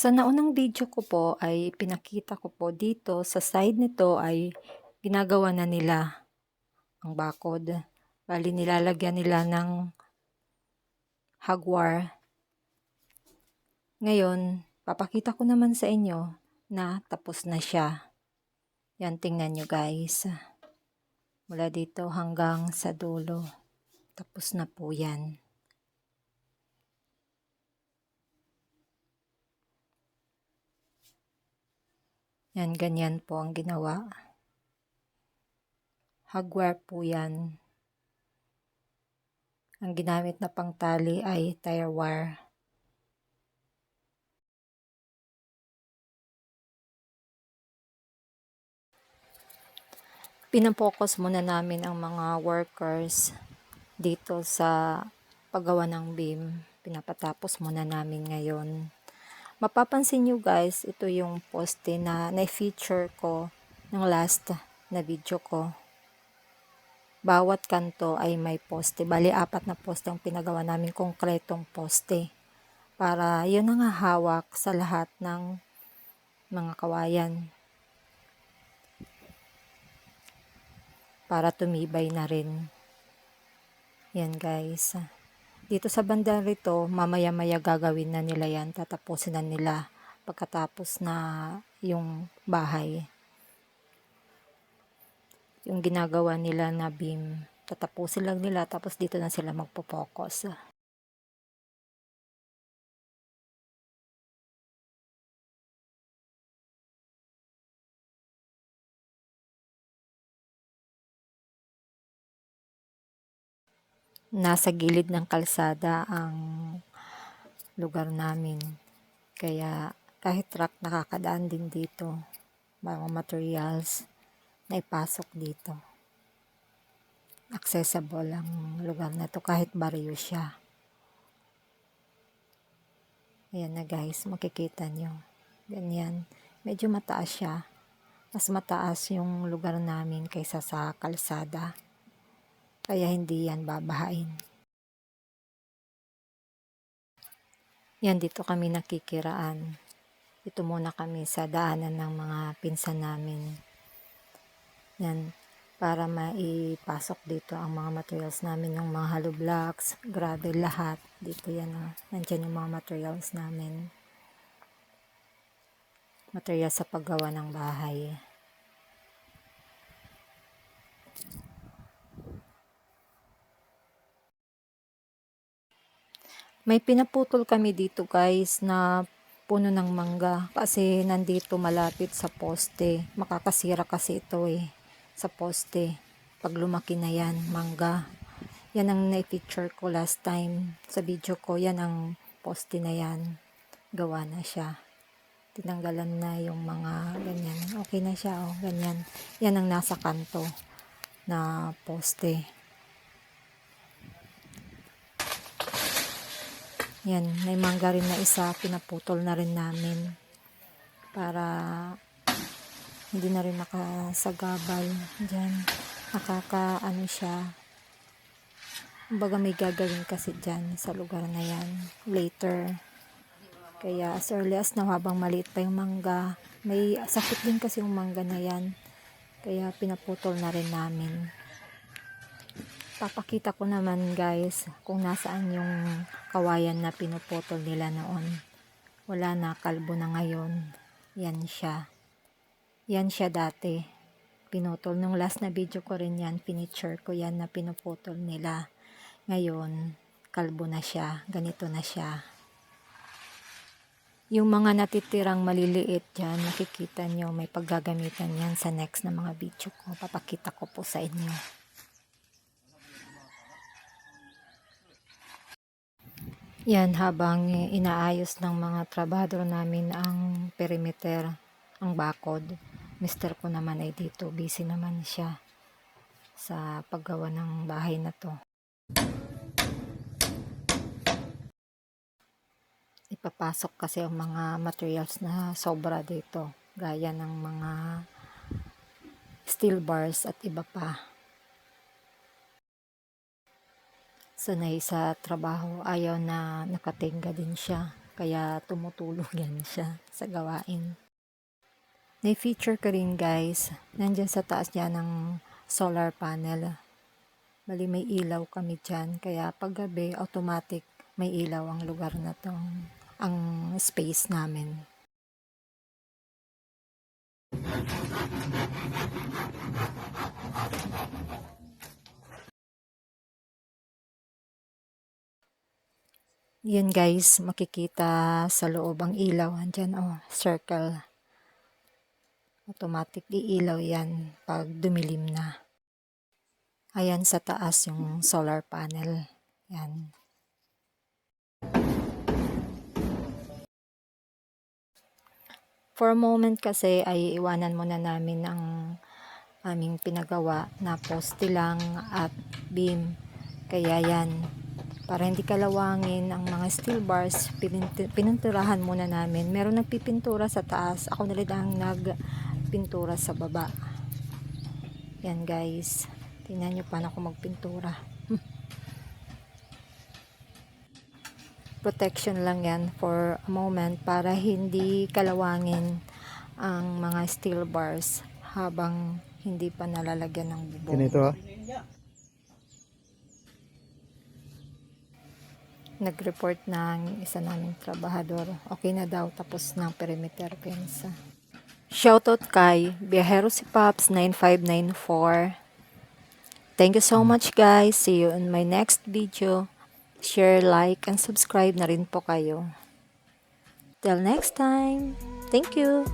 Sa naunang video ko po ay pinakita ko po dito sa side nito ay ginagawa na nila ang bakod. Bali nilalagyan nila ng hagwar. Ngayon, papakita ko naman sa inyo na tapos na siya. Yan, tingnan nyo guys. Mula dito hanggang sa dulo. Tapos na po yan. Yan, ganyan po ang ginawa. Hagware po yan. Ang ginamit na pangtali ay tire wire. Pinapokus muna namin ang mga workers dito sa paggawa ng beam. Pinapatapos muna namin ngayon. Mapapansin nyo guys, ito yung poste na na-feature ko ng last na video ko. Bawat kanto ay may poste. Bali, apat na poste ang pinagawa namin konkretong poste. Para yun ang hawak sa lahat ng mga kawayan. Para tumibay na rin. Yan guys. Dito sa banda rito, mamaya-maya gagawin na nila yan. Tatapusin na nila pagkatapos na yung bahay. Yung ginagawa nila na beam. Tatapusin lang nila tapos dito na sila magpo-focus. Nasa gilid ng kalsada ang lugar namin. Kaya kahit truck nakakadaan din dito, mga materials na ipasok dito. Accessible ang lugar na to kahit baryo siya. Ayan na guys, makikita nyo. Ganyan. Medyo mataas siya. Mas mataas yung lugar namin kaysa sa kalsada. Kaya hindi yan babahain. Yan, dito kami nakikiraan. Dito muna kami sa daanan ng mga pinsan namin. Yan, para maipasok dito ang mga materials namin, yung mga hollow blocks, gravel, lahat. Dito yan, oh. nandyan yung mga materials namin. Materials sa paggawa ng bahay. May pinaputol kami dito guys na puno ng mangga kasi nandito malapit sa poste. Makakasira kasi ito eh sa poste. Pag lumaki na yan, mangga. Yan ang na-picture ko last time sa video ko. Yan ang poste na yan. Gawa na siya. Tinanggalan na yung mga ganyan. Okay na siya, oh, ganyan. Yan ang nasa kanto na poste. Yan, may mangga rin na isa, pinaputol na rin namin para hindi na rin nakasagabal dyan. Nakaka, ano siya, baga may gagawin kasi dyan sa lugar na yan later. Kaya as early as now, habang maliit pa yung mangga, may sakit din kasi yung mangga na yan. Kaya pinaputol na rin namin papakita ko naman guys kung nasaan yung kawayan na pinuputol nila noon. Wala na kalbo na ngayon. Yan siya. Yan siya dati. Pinutol. Nung last na video ko rin yan pinicture ko yan na pinuputol nila. Ngayon kalbo na siya. Ganito na siya. Yung mga natitirang maliliit dyan, nakikita nyo, may paggagamitan yan sa next na mga video ko. Papakita ko po sa inyo. Yan habang inaayos ng mga trabador namin ang perimeter, ang bakod. Mister ko naman ay dito, busy naman siya sa paggawa ng bahay na to. Ipapasok kasi ang mga materials na sobra dito, gaya ng mga steel bars at iba pa. Sanay sa trabaho, ayaw na nakatingga din siya. Kaya tumutulong yan siya sa gawain. May feature ka rin guys. Nandyan sa taas niya ng solar panel. Bali may ilaw kami dyan. Kaya paggabi automatic may ilaw ang lugar na to. Ang space namin. Yan guys, makikita sa loob ang ilaw. Andyan oh, circle. Automatic iilaw yan pag dumilim na. Ayan sa taas yung solar panel. Yan. For a moment kasi ay iwanan muna namin ang aming pinagawa na poste lang at beam. Kaya yan, para hindi kalawangin ang mga steel bars, pininturahan muna namin. Meron nagpipintura sa taas, ako na ang nagpintura sa baba. Yan guys, tingnan nyo paano ako magpintura. Protection lang yan for a moment para hindi kalawangin ang mga steel bars habang hindi pa nalalagyan ng bubong. Ganito ah. Nag-report ng isa naming trabahador. Okay na daw, tapos ng perimeter fence. Shoutout kay Biyahero si Pops 9594. Thank you so much guys. See you in my next video. Share, like, and subscribe na rin po kayo. Till next time. Thank you.